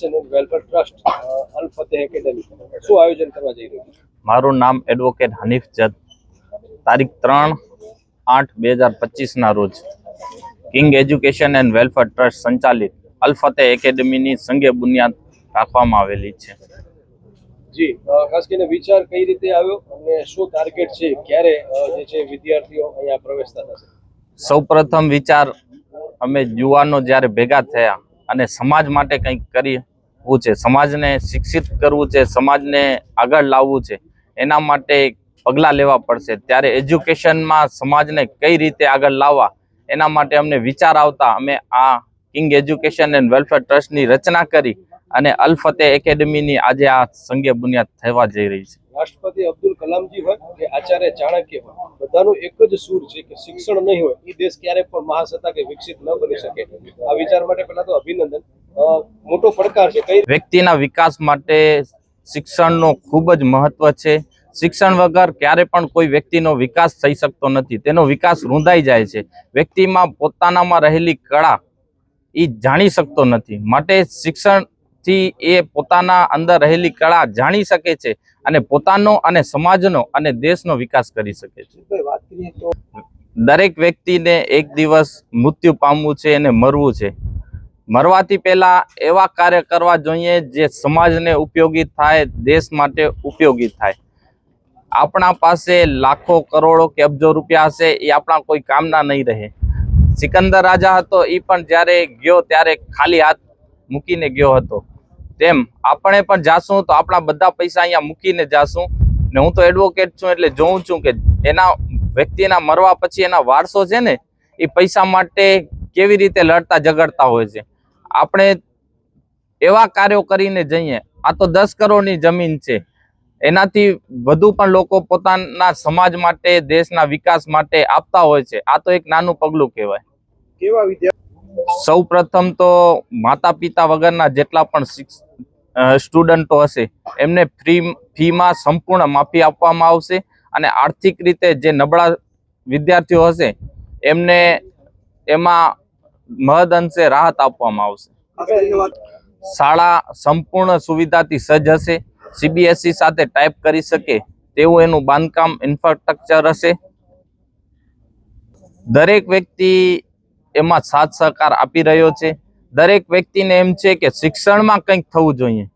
Education and welfare trust Al Fateh academy શું આયોજન કરવા જઈ રહ્યું છે? મારું નામ એડવોકેટ હનીફ જત તારીખ ત્રણ આઠ બે હજાર પચીસના રોજ king education and welfare trust સંચાલિત અલફતે એકેડમીની સંગે બુનિયાદ રાખવામાં આવેલી છે. જી ખાસ કરીને વિચાર કઈ રીતે આવ્યો અને શું ટાર્ગેટ છે? ક્યારે જે છે વિદ્યાર્થીઓ અહીંયા પ્રવેશતા થશે? સૌપ્રથમ વિચાર અમે યુવાનો જ્યારે ભેગા થયા અને સમાજ માટે કંઈક કરવું છે, સમાજને શિક્ષિત કરવું છે, સમાજને આગળ લાવવું છે, એના માટે પગલાં લેવા પડશે. ત્યારે એજ્યુકેશનમાં સમાજને કઈ રીતે આગળ લાવવા, એના માટે અમને વિચાર આવતા અમે આ કિંગ એજ્યુકેશન એન્ડ વેલફેર ટ્રસ્ટની રચના કરી અને અલ ફતેહ એકેડમીની આજે આ સંગે બુનિયાદ થવા જઈ રહી છે. રાષ્ટ્રપતિ અબ્દુલ કલામજી હોય કે આચાર્ય ચાણક્ય હોય, બધાનું એક જ સૂર છે કે શિક્ષણ નહીં હોય એ દેશ ક્યારેક પણ મહાસત્તા કે વિકસિત ન બની શકે. આ વિચાર માટે પહેલા તો અભિનંદન. મોટો પડકાર છે કઈ વ્યક્તિના વિકાસ માટે શિક્ષણનો ખૂબ જ મહત્વ છે. શિક્ષણ વગર ક્યારે પણ કોઈ વ્યક્તિનો વિકાસ થઈ શકતો નથી. તેનો વિકાસ રૂંધાઈ જાય છે. વ્યક્તિમાં પોતાનામાં રહેલી કળા એ જાણી શકતો નથી. માટે શિક્ષણથી એ પોતાના અંદર રહેલી કળા જાણી શકે છે અને પોતાનો અને સમાજનો અને દેશનો વિકાસ કરી શકે છે. દરેક વ્યક્તિને એક દિવસ મૃત્યુ પામવું છે અને મરવું છે. મરવાથી પહેલા એવા કાર્ય કરવા જોઈએ જે સમાજને ઉપયોગી થાય, દેશ માટે ઉપયોગી થાય. આપણા પાસે લાખો કરોડો કે અબજો રૂપિયા હશે, એ આપણા કોઈ કામના નહીં રહે. સિકંદર રાજા હતો, એ પણ જ્યારે ગયો ત્યારે ખાલી હાથ મૂકીને ગયો હતો. તેમ આપણે પણ જાશું તો આપણા બધા પૈસા અહીંયા મૂકીને જાશું. ને હું તો એડવોકેટ છું એટલે જોઉં છું કે એના વ્યક્તિના મરવા પછી એના વારસો છે ને, એ પૈસા માટે કેવી રીતે લડતા ઝઘડતા હોય છે. આપણે એવા કાર્યો કરીને જઈએ આ તો દસ કરોડની જમીન છે. એનાથી વધુ પણ લોકો પોતાના સમાજ માટે દેશના વિકાસ માટે આપતા હોય છે. આ તો એક નાનું પગલું કહેવાય. કેવા વિદ્યાર્થી સૌ પ્રથમ તો માતા પિતા વગરના જેટલા પણ સ્ટુડન્ટો હશે એમને ફ્રી ફીમાં સંપૂર્ણ માફી આપવામાં આવશે અને આર્થિક રીતે જે નબળા વિદ્યાર્થીઓ હશે એમને એમાં મહદ અંશે રાહત આપવામાં આવશે. શાળા સંપૂર્ણ સુવિધાથી સજ્જ હશે. સીબીએસઈ સાથે ટાઈપ કરી શકે તેવું એનું બાંધકામ ઇન્ફ્રાસ્ટ્રક્ચર હશે. દરેક વ્યક્તિ એમાં સાથ સહકાર આપી રહ્યો છે. દરેક વ્યક્તિને એમ છે કે શિક્ષણમાં કંઈક થવું જોઈએ.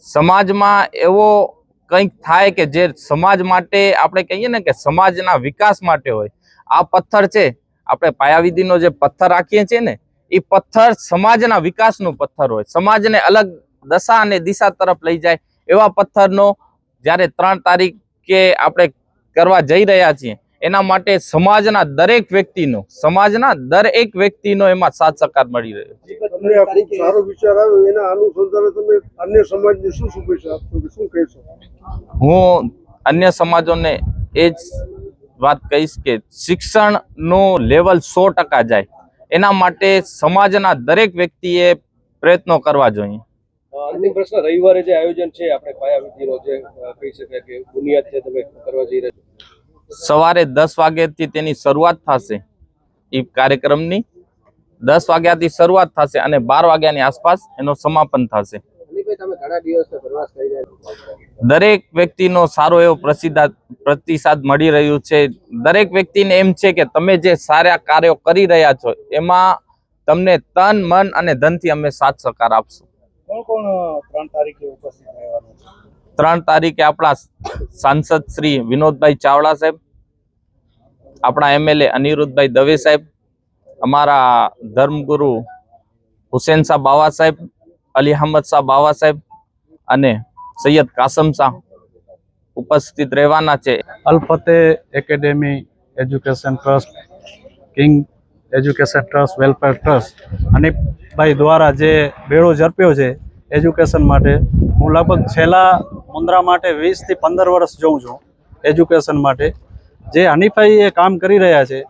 સમાજમાં એવો કંઈક થાય કે જે સમાજ માટે આપણે કહીએ ને કે સમાજના વિકાસ માટે હોય. આ પથ્થર છે. આપણે પાયાવિધિનો જે પથ્થર રાખીએ છીએ ને એ પથ્થર સમાજના વિકાસનું પથ્થર હોય. સમાજને અલગ દશા અને દિશા તરફ લઈ જાય એવા પથ્થરનો જ્યારે ત્રણ તારીખે આપણે કરવા જઈ રહ્યા છીએ એના માટે સમાજના દરેક વ્યક્તિનો સમાજના દરેક વ્યક્તિનો એમાં સાથ સહકાર મળી રહ્યો છે. તમને આ ખૂબ સારો વિચાર આવ્યો એના અનુસંધાને તમે અન્ય સમાજને શું શુભેચ્છા આપશો શું કહેશો? હું અન્ય સમાજોને એ જ વાત કહીશ કે શિક્ષણનું લેવલ સો ટકા જાય. એના માટે સમાજના દરેક વ્યક્તિએ પ્રયત્નો કરવા જોઈએ. અંતિમ પ્રશ્ન રવિવારે જે આયોજન છે આપણે પાયાવિધિનો જે કહી શકાય કે બુનિયાદ છે તમે કરવા જઈ રહ્યા સવારે દસ વાગ્યાથી તેની શરૂઆત થશે એ કાર્યક્રમની. દસ વાગ્યાથી શરૂઆત થશે અને બાર વાગ્યાની આસપાસ એનો સમાપન થશે. અનિભાઈ તમે ઘણા દિવસથી પ્રવાસ કરી રહ્યા છો. દરેક વ્યક્તિનો સારો એવો પ્રસિદ્ધ પ્રતિસાદ મળી રહ્યું છે. દરેક વ્યક્તિને એમ છે કે તમે જે સારા કાર્યો કરી રહ્યા છો એમાં તમને તન મન અને ધનથી અમે સાથ સહકાર આપશું. કોણ કોણ તારીખે ઉપસ્થિત રહેવાનું છે? ત્રણ તારીખે આપણા સાંસદ શ્રી વિનોદભાઈ ચાવડા સાહેબ આપણા એમએલએ અનિરુદ્ધભાઈ દવે સાહેબ અમારા ધર્મગુરુ હુસેન શાહ બાવા સાહેબ અલી અહમદ શાહ બાવા સાહેબ અને સૈયદ કાસમ શાહ ઉપસ્થિત રહેવાના છે. Alfateh academy education trust, king education trust, welfare trust Hanifbhai દ્વારા જે બેડો ઝડપ્યો છે એજ્યુકેશન માટે, હું લગભગ છેલ્લા મુન્દ્રા માટે વીસથી પંદર વર્ષ જોઉં છું એજ્યુકેશન માટે. જે હનીફભાઈ એ કામ કરી રહ્યા છે,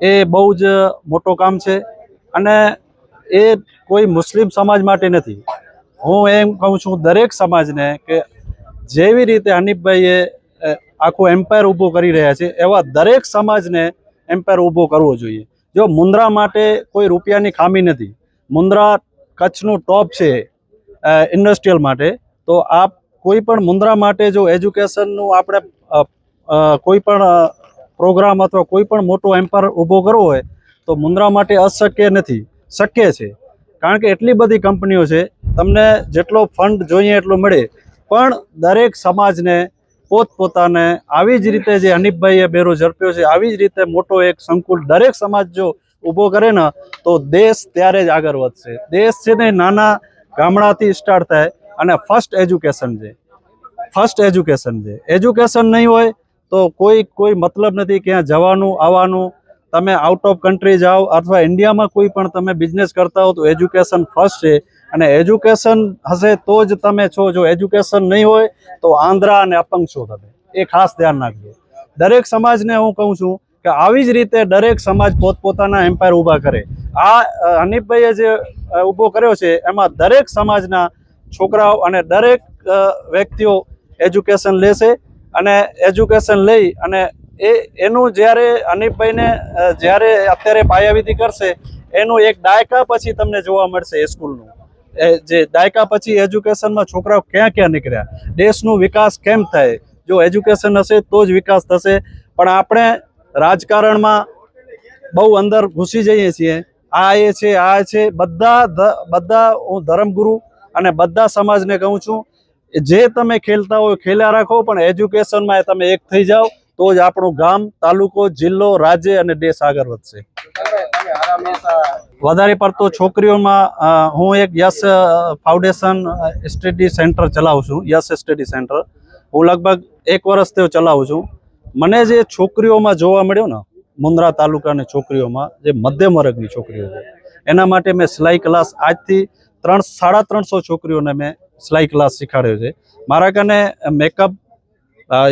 એ બહુ જ મોટું કામ છે અને એ કોઈ મુસ્લિમ સમાજ માટે નથી. હું એમ કહું છું દરેક સમાજને કે જેવી રીતે હનીફભાઈએ આખું એમ્પાયર ઊભું કરી રહ્યા છે, એવા દરેક સમાજને એમ્પાયર ઊભો કરવો જોઈએ. જો મુન્દ્રા માટે કોઈ રૂપિયાની ખામી નથી મુન્દ્રા કચ્છનું ટોપ છે ઇન્ડસ્ટ્રીયલ માટે, તો આપ કોઈ પણ મુન્દ્રા માટે જો એજ્યુકેશનનું આપણે કોઈ પણ પ્રોગ્રામ અથવા કોઈ પણ મોટો એમ્પાયર ઊભો કરવો હોય, તો મુન્દ્રા માટે અશક્ય નથી. શક્ય છે. કારણ કે એટલી બધી કંપનીઓ છે, તમને જેટલો ફંડ જોઈએ એટલો મળે. પણ દરેક સમાજને પોતપોતાને આવી જ રીતે જે હનીફભાઈએ બેરો ઝડપ્યો છે, આવી જ રીતે મોટો એક સંકુલ દરેક સમાજ જો ઊભો કરે ને, તો દેશ ત્યારે જ આગળ વધશે. દેશ છે ને નાના ગામડાથી સ્ટાર્ટ થાય અને ફર્સ્ટ એજ્યુકેશન છે. ફર્સ્ટ એજ્યુકેશન છે. એજ્યુકેશન નહીં હોય તો કોઈ કોઈ મતલબ નથી ક્યાં જવાનું, આવવાનું તમે આઉટ ઓફ કન્ટ્રી જાઓ અથવા ઇન્ડિયામાં કોઈ પણ તમે બિઝનેસ કરતા હો તો એજ્યુકેશન ફર્સ્ટ છે. અને એજ્યુકેશન હશે તો જ તમે છો. જો એજ્યુકેશન નહીં હોય તો આંધ્રા અને અપંગ છો તમે. એ ખાસ ધ્યાન રાખજો. દરેક સમાજને હું કહું છું કે આવી જ રીતે દરેક સમાજ પોતપોતાના એમ્પાયર ઊભા કરે. આ હનીફભાઈએ જે ઊભો કર્યો છે એમાં દરેક સમાજના છોકરાઓ અને દરેક વ્યક્તિઓ એજ્યુકેશન લેશે અને એજ્યુકેશન લઈ અને એ એનું જ્યારે અનિપભાઈને જ્યારે અત્યારે પાયાવિધિ કરશે, એનું એક દાયકા પછી તમને જોવા મળશે એ સ્કૂલનું. જે દાયકા પછી એજ્યુકેશનમાં છોકરાઓ ક્યાં ક્યાં નીકળ્યા, દેશનો વિકાસ કેમ થાય? જો એજ્યુકેશન હશે તો જ વિકાસ થશે. પણ આપણે રાજકારણમાં બહુ અંદર ઘૂસી જઈએ છીએ. આ એ છે, આ છે, બધા બધા હું ધર્મગુરુ અને બધા સમાજને કહું છું, જે તમે ખેલતા હોય, ખેલ્યા રાખો, પણ એજ્યુકેશનમાં તમે એક થઈ જાઓ. તો જ આપણું ગામ, તાલુકો, જિલ્લો, રાજ્ય અને દેશ આગળ વધશે. વધારે પડતો છોકરીઓમાં હું એક યસ ફાઉન્ડેશન સ્ટડી સેન્ટર ચલાવું છું યસ સ્ટડી સેન્ટર. હું લગભગ એક વર્ષ તેઓ ચલાવું છું. મને જે છોકરીઓમાં જોવા મળ્યો ને, મુન્દ્રા તાલુકાની છોકરીઓમાં, જે મધ્યમ વર્ગની છોકરીઓ છે, એના માટે મેં સિલાઈ ક્લાસ આજથી ત્રણ, સાડા ત્રણસો છોકરીઓને મેં સિલાઈ ક્લાસ શીખાડ્યો છે. મારા કને મેકઅપ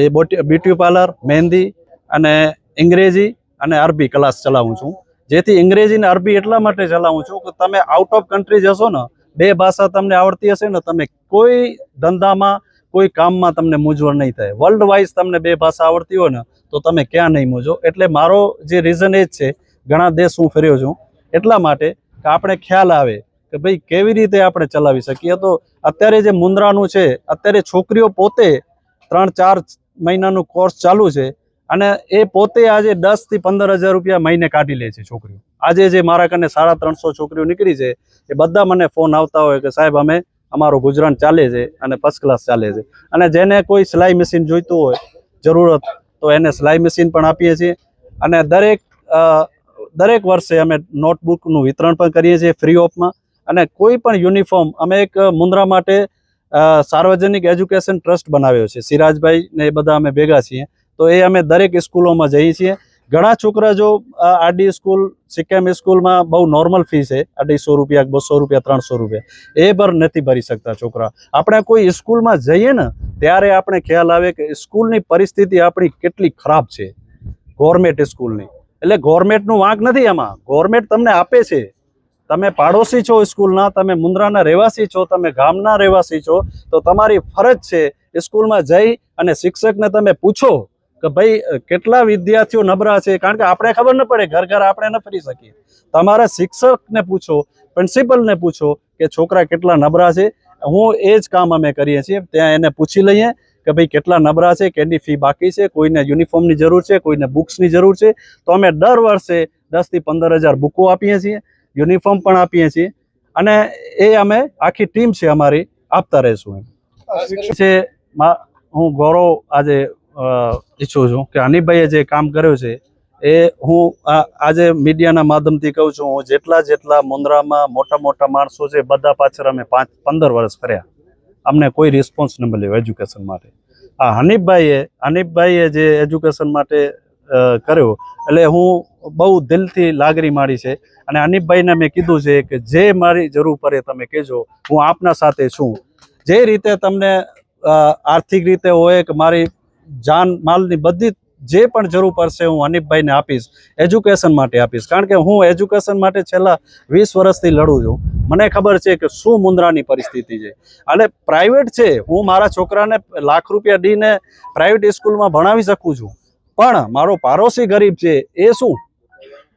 એ બ્યુટી પાર્લર, મહેંદી અને અંગ્રેજી અને અરબી ક્લાસ ચલાવું છું. જેથી અંગ્રેજી ને અરબી એટલા માટે ચલાવું છું કે તમે આઉટ ઓફ કન્ટ્રી જશો ને, બે ભાષા તમને આવડતી હશે ને, તમે કોઈ ધંધામાં, કોઈ કામમાં તમને મૂંઝવણ નહીં થાય. વર્લ્ડ વાઇઝ તમને બે ભાષા આવડતી હોય ને, તો તમે ક્યાં નહીં મૂંઝો એટલે મારો જે રીઝન એ જ છે. ઘણા દેશ હું ફર્યો છું. એટલા માટે કે આપણે ખ્યાલ આવે કે ભાઈ કેવી રીતે આપણે ચલાવી શકીએ. તો અત્યારે જે મુન્દ્રાનું છે, અત્યારે છોકરીઓ પોતે ત્રણ, ચાર મહિનાનું કોર્સ ચાલુ છે અને એ પોતે આજે દસથી પંદર હજાર રૂપિયા મહિને કાઢી લે છે છોકરીઓ. આજે જે મારા કને સાડા ત્રણસો છોકરીઓ નીકળી છે, એ બધા મને ફોન આવતા હોય કે સાહેબ, અમે અમારું ગુજરાન ચાલે છે અને ફર્સ્ટ ક્લાસ ચાલે છે. અને જેને કોઈ સિલાઈ મશીન જોઈતું હોય, જરૂરત, તો એને સિલાઈ મશીન પણ આપીએ છીએ. અને દરેક દરેક વર્ષે અમે નોટબુકનું વિતરણ પણ કરીએ છીએ ફ્રી ઓફમાં અને કોઈ પણ યુનિફોર્મ અમે એક મુન્દ્રા માટે સાર્વજનિક એજ્યુકેશન ટ્રસ્ટ બનાવ્યો છે. સિરાજભાઈ ને એ બધા અમે ભેગા છીએ. તો એ અમે દરેક સ્કૂલોમાં જઈએ છીએ. ઘણા છોકરા જો આરડી સ્કૂલ, સિક્કેમ સ્કૂલમાં બહુ નોર્મલ ફી છે. અઢીસો રૂપિયા, બસો રૂપિયા, ત્રણસો રૂપિયા. એ પર નથી ભરી શકતા છોકરા. આપણે કોઈ સ્કૂલમાં જઈએ ને, ત્યારે આપણે ખ્યાલ આવે કે સ્કૂલની પરિસ્થિતિ આપણી કેટલી ખરાબ છે. ગવર્મેન્ટ સ્કૂલની. એટલે ગવર્મેન્ટનું વાંક નથી એમાં ગવર્મેન્ટ તમને આપે છે. તમે પાડોશી છો સ્કૂલના, તમે મુન્દ્રાના રહેવાસી છો, તમે ગામના રહેવાસી છો, તો તમારી ફરજ છે સ્કૂલમાં જઈ અને શિક્ષકને તમે પૂછો કે ભાઈ કેટલા વિદ્યાર્થીઓ નબળા છે? કારણ કે આપણે ખબર ન પડે, ઘર ઘર આપણે ન ફરી શકીએ. તમારા શિક્ષકને પૂછો, પ્રિન્સિપલને પૂછો કે છોકરા કેટલા નબળા છે? હું એ જ કામ અમે કરીએ છીએ. ત્યાં એને પૂછી લઈએ કે ભાઈ, કેટલા નબળા છે કેટલી ફી બાકી છે, કોઈને યુનિફોર્મની જરૂર છે, કોઈને બુક્સની જરૂર છે. તો અમે દર વર્ષે દસથી પંદર હજાર બુકો આપીએ છીએ. યુનિફોર્મ પણ આપીએ છીએ. અને એ અમે આખી ટીમ છે અમારી આપતા રહીશું એમ. છે હું ગૌરવ આજે ઈચ્છું છું કે હનીભાઈએ જે કામ કર્યું છે એ હું આજે મીડિયાના માધ્યમથી કહું છું હું જેટલા જેટલા મુન્દ્રામાં મોટા મોટા માણસો છે બધા પાછળ અમે પાંચ પંદર વર્ષ કર્યા અમને કોઈ રિસ્પોન્સ ન મળ્યો એજ્યુકેશન માટે. આ હનીફભાઈએ હનીફભાઈએ જે એજ્યુકેશન માટે કર્યો. એટલે હું બહુ દિલથી લાગણી મારી છે. અને અનિપભાઈને મેં કીધું છે કે જે મારી જરૂર પડે તમે કહેજો, હું આપના સાથે છું. જે રીતે તમને આર્થિક રીતે હોય કે મારી જાન માલની બધી જે પણ જરૂર પડશે હું અનિપભાઈને આપીશ, એજ્યુકેશન માટે આપીશ. કારણ કે હું એજ્યુકેશન માટે છેલ્લા વીસ વર્ષથી લડું છું. મને ખબર છે કે શું મુંદ્રાની પરિસ્થિતિ છે. અને પ્રાઇવેટ છે. હું મારા છોકરાને લાખ રૂપિયા દઈને પ્રાઇવેટ સ્કૂલમાં ભણાવી શકું છું. પણ મારો પાડોશી ગરીબ છે, એ શું?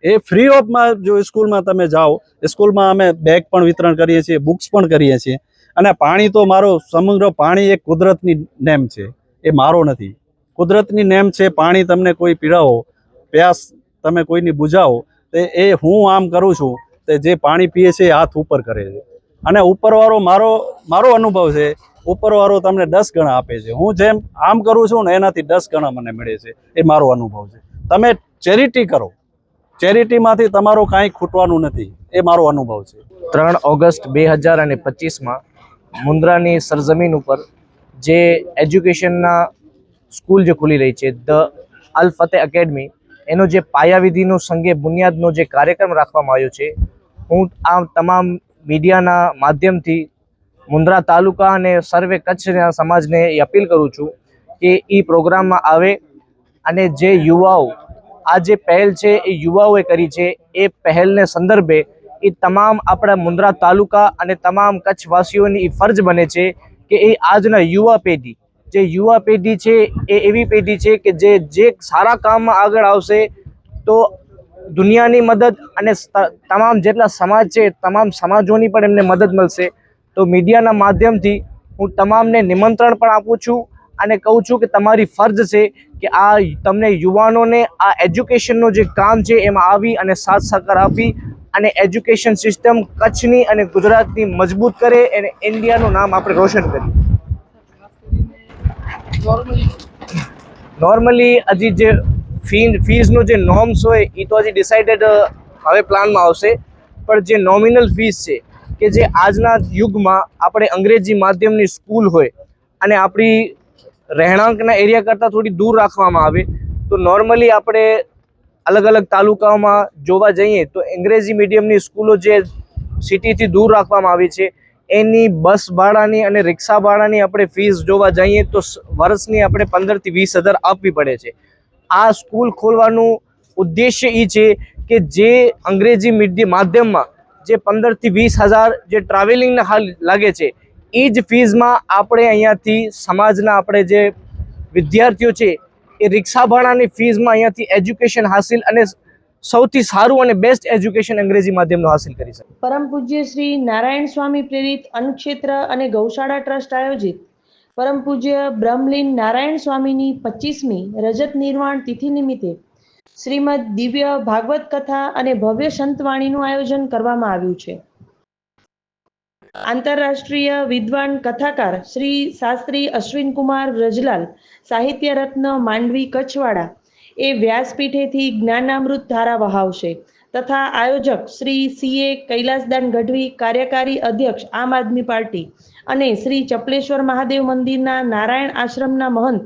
એ ફ્રી ઓફમાં જો સ્કૂલમાં તમે જાઓ સ્કૂલમાં અમે બેગ પણ વિતરણ કરીએ છીએ બુક્સ પણ કરીએ છીએ. અને પાણી તો મારો સમગ્ર પાણી એક કુદરતની નેમ છે, એ મારો નથી. કુદરતની નેમ છે, પાણી તમને કોઈ પીડાવો, પ્યાસ તમે કોઈની બુજાવો, તો એ હું આમ કરું છું, તે જે પાણી પીએ છે એ હાથ ઉપર કરે છે. અને ઉપરવાળો મારો મારો અનુભવ છે ઉપરવાળો તમને દસ ગણા આપે છે. હું જેમ આમ કરું છું ને એનાથી દસ ગણા મને મળે છે. એ મારો અનુભવ છે. તમે ચેરિટી કરો. ચેરિટીમાંથી તમારું કાંઈ ખૂટવાનું નથી. એ મારો અનુભવ છે. ત્રણ ઓગસ્ટ બે હજાર અને પચીસમાં મુન્દ્રાની સરજમીન ઉપર જે એજ્યુકેશનના સ્કૂલ જે ખુલી રહી છે, ધ અલ ફતે એકેડમી, એનો જે પાયાવિધિનો સંગે બુનિયાદનો જે કાર્યક્રમ રાખવામાં આવ્યો છે, હું આ તમામ મીડિયાના માધ્યમથી મુન્દ્રા તાલુકા અને સર્વે કચ્છના સમાજને એ અપીલ કરું છું કે એ પ્રોગ્રામમાં આવે અને જે યુવાઓ આ જે પહેલ છે એ યુવાઓએ કરી છે, એ પહેલને સંદર્ભે એ તમામ આપણા મુન્દ્રા તાલુકા અને તમામ કચ્છવાસીઓની એ ફરજ બને છે કે એ આજના યુવા પેઢી, જે યુવા પેઢી છે એ એવી પેઢી છે કે જે જે સારા કામમાં આગળ આવશે તો દુનિયાની મદદ અને તમામ જેટલા સમાજ છે તમામ સમાજોની પણ એમને મદદ મળશે. તો મીડિયાના માધ્યમથી હું તમામને નિમંત્રણ પણ આપું છું અને કહું છું કે તમારી ફરજ છે કે આ તમને યુવાનોને આ એજ્યુકેશનનું જે કામ છે એમાં આવી અને સાથ સહકાર આપી અને એજ્યુકેશન સિસ્ટમ કચ્છની અને ગુજરાતની મજબૂત કરે અને ઇન્ડિયાનું નામ આપણે રોશન કરીએ. નોર્મલી હજી જે ફી ફીઝનો જે નોર્મ્સ હોય એ તો હજી ડિસાઇડેડ હવે પ્લાનમાં આવશે. પણ જે નોમિનલ ફીસ છે કે જે આજના યુગમાં આપણે અંગ્રેજી માધ્યમની સ્કૂલ હોય અને આપણી રહેણાંકના એરિયા કરતાં થોડી દૂર રાખવામાં આવે, તો નોર્મલી આપણે અલગ અલગ તાલુકાઓમાં જોવા જઈએ તો અંગ્રેજી મીડિયમની સ્કૂલો જે સિટીથી દૂર રાખવામાં આવી છે, એની બસ ભાડાની અને રિક્ષા ભાડાની આપણે ફીસ જોવા જઈએ તો વર્ષની આપણે પંદરથી વીસ હજાર આપવી પડે છે. આ સ્કૂલ ખોલવાનું ઉદ્દેશ્ય એ છે કે જે અંગ્રેજી મીડિયમ માધ્યમમાં જે પંદરથી વીસ હજાર જે ટ્રાવેલિંગના હાલ લાગે છે, એ જ ફીઝમાં આપણે અહીંયાથી સમાજના આપણે જે વિદ્યાર્થીઓ છે, એ રિક્ષા ભાડાની ફીઝમાં અહીંયાથી એજ્યુકેશન હાસિલ અને સૌથી સારું અને બેસ્ટ એજ્યુકેશન અંગ્રેજી માધ્યમનું હાસિલ કરી શકે. પરમ પૂજ્ય શ્રી નારાયણ સ્વામી પ્રેરિત અન્નક્ષેત્ર અને ગૌશાળા ટ્રસ્ટ આયોજિત પરમ પૂજ્ય બ્રહ્મલીન નારાયણ સ્વામીની પચીસમી રજત નિર્વાણ તિથિ નિમિત્તે શ્રીમદ દિવ્ય ભાગવત કથા અને ભવ્ય સંતવાણીનું આયોજન કરવામાં આવ્યું છે. આંતરરાષ્ટ્રીય વિદ્વાન કથાકાર શ્રી શાસ્ત્રી અશ્વિનકુમાર રજલાલ, સાહિત્ય રત્ન માંડવી કચ્છવાડા, એ વ્યાસપીઠેથી જ્ઞાનામૃત ધારા વહાવશે તથા આયોજક શ્રી સીએ કૈલાસદાન ગઢવી, કાર્યકારી અધ્યક્ષ આમ આદમી પાર્ટી અને શ્રી ચપલેશ્વર મહાદેવ મંદિરના નારાયણ આશ્રમના મહંત